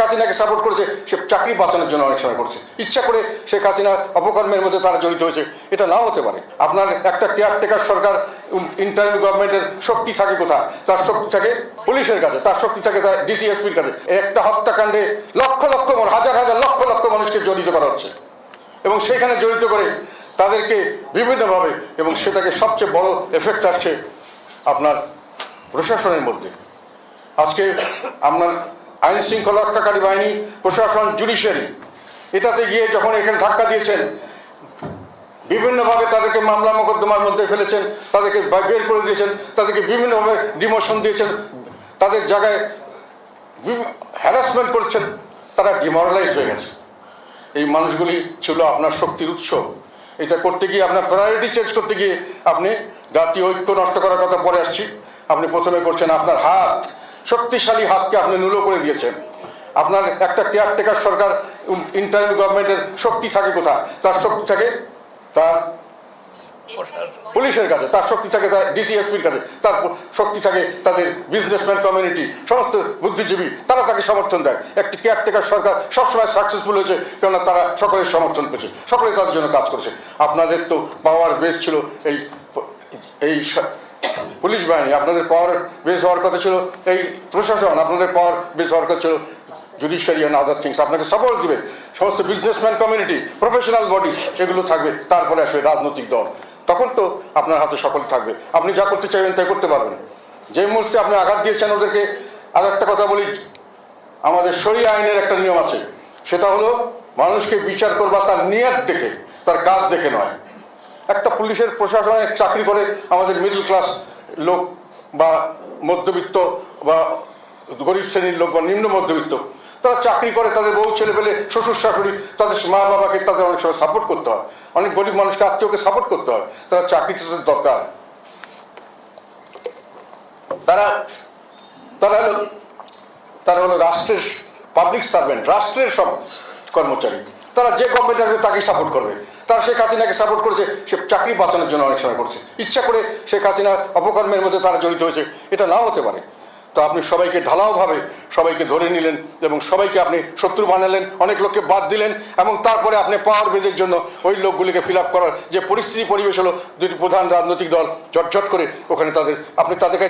হাসিনাকে সাপোর্ট করেছে, সে চাকরি বাঁচানোর জন্য অনেক সময় করছে। ইচ্ছা করে শেখ হাসিনা অপকর্মের মধ্যে তারা জড়িত হয়েছে। এটা নাও হতে পারে। আপনার একটা কেয়ারটেকার সরকার ইন্টারিম গভর্নমেন্টের শক্তি থাকে কোথায়? তার শক্তি থাকে পুলিশের কাছে, তার শক্তি থাকে তার ডিসিএসপির কাছে। একটা হত্যাকাণ্ডে লক্ষ লক্ষ হাজার হাজার লক্ষ লক্ষ মানুষকে জড়িত করা হচ্ছে। এবং সেখানে জড়িত করে তাদেরকে বিভিন্নভাবে এবং সেটাকে সবচেয়ে বড় এফেক্ট আসছে আপনার প্রশাসনের মধ্যে। আজকে আপনার আইন শৃঙ্খলা রক্ষাকারী বাহিনী, প্রশাসন, জুডিশিয়ারি। এটাতে গিয়ে যখন এখানে ধাক্কা দিয়েছেন, বিভিন্নভাবে তাদেরকে মামলা মোকদ্দমার মধ্যে ফেলেছেন, তাদেরকে বের করে দিয়েছেন, তাদেরকে বিভিন্নভাবে ডিমোশন দিয়েছেন, তাদের জায়গায় হ্যারাসমেন্ট করছেন, তারা ডিমোরালাইজড হয়ে গেছে। এই মানুষগুলি ছিল আপনার শক্তির উৎস। এটা করতে গিয়ে আপনার প্রায়োরিটি চেঞ্জ করতে গিয়ে আপনি জাতীয় ঐক্য নষ্ট করার কথা পরে আসছি। আপনি প্রথমে করছেন আপনার হাত। শক্তিশালী হাতকে আপনি নুলো করে দিয়েছেন। আপনার একটা কেয়ারটেকার সরকার ইন্টারিম গভর্নমেন্টের শক্তি থাকে কোথায়? তার শক্তি থাকে তার পুলিশের কাছে, তার শক্তি থাকে তার ডিসিএসপির কাছে, তার শক্তি থাকে তাদের বিজনেসম্যান কমিউনিটি সমস্ত বুদ্ধিজীবী, তারা তাকে সমর্থন দেয়। একটি কেয়ারটেকার সরকার সবসময় সাকসেসফুল হয়েছে, কেননা তারা সকলের সমর্থন পেয়েছে, সকলে তাদের জন্য কাজ করেছে। আপনাদের তো পাওয়ার বেস ছিল এই এই পুলিশ বাহিনী, আপনাদের পাওয়ার বেশ হওয়ার কথা ছিল। এই প্রশাসন, আপনাদের পাওয়ার বেশ হওয়ার কথা ছিল। জুডিশিয়ারি অ্যান্ড আদার থিংস আপনাকে সাপোর্ট দিবে। সমস্ত বিজনেসম্যান কমিউনিটি প্রফেশনাল বডিজ এগুলো থাকবে। তারপরে আসবে রাজনৈতিক দল। তখন তো আপনার হাতে সকল থাকবে। আপনি যা করতে চাইবেন তাই করতে পারবেন। যে মুহূর্তে আপনি আঘাত দিয়েছেন ওদেরকে আর একটা কথা বলি, আমাদের সরি আইনের একটা নিয়ম আছে। সেটা হলো, মানুষকে বিচার করবা তার নিয়ত দেখে, তার কাজ দেখে নয়। একটা পুলিশের প্রশাসনে চাকরি করে আমাদের মিডল ক্লাস লোক বা মধ্যবিত্ত বা গরিব শ্রেণির লোক বা নিম্ন মধ্যবিত্ত, তারা চাকরি করে, তাদের বউ, ছেলে পেলে, শ্বশুর, শাশুড়ি, তাদের মা, বাবাকে তাদের অনেক সময় সাপোর্ট করতে হয়। অনেক গরিব মানুষকে আত্মীয়কে সাপোর্ট করতে হয়। তারা চাকরিটা তাদের দরকার। তারা তারা হলো তারা হলো রাষ্ট্রের পাবলিক সার্ভেন্ট রাষ্ট্রের সব কর্মচারী। তারা যে আসবে তাকেই সাপোর্ট করবে। তারা শেখ হাসিনাকে সাপোর্ট করেছে, সে চাকরি বাঁচানোর জন্য অনেক সময় করছে। ইচ্ছা করে শেখ হাসিনা অপকর্মের মধ্যে তারা জড়িত হয়েছে, এটা নাও হতে পারে। তো আপনি সবাইকে ঢালাওভাবে সবাইকে ধরে নিলেন এবং সবাইকে আপনি শত্রু বানালেন, অনেক লোককে বাদ দিলেন এবং তারপরে আপনি পাওয়ার বেজের জন্য ওই লোকগুলিকে ফিল করার যে পরিস্থিতি পরিবেশ হলো, দুটি প্রধান রাজনৈতিক দল ঝটঝট করে ওখানে তাদের, আপনি তাদেরকে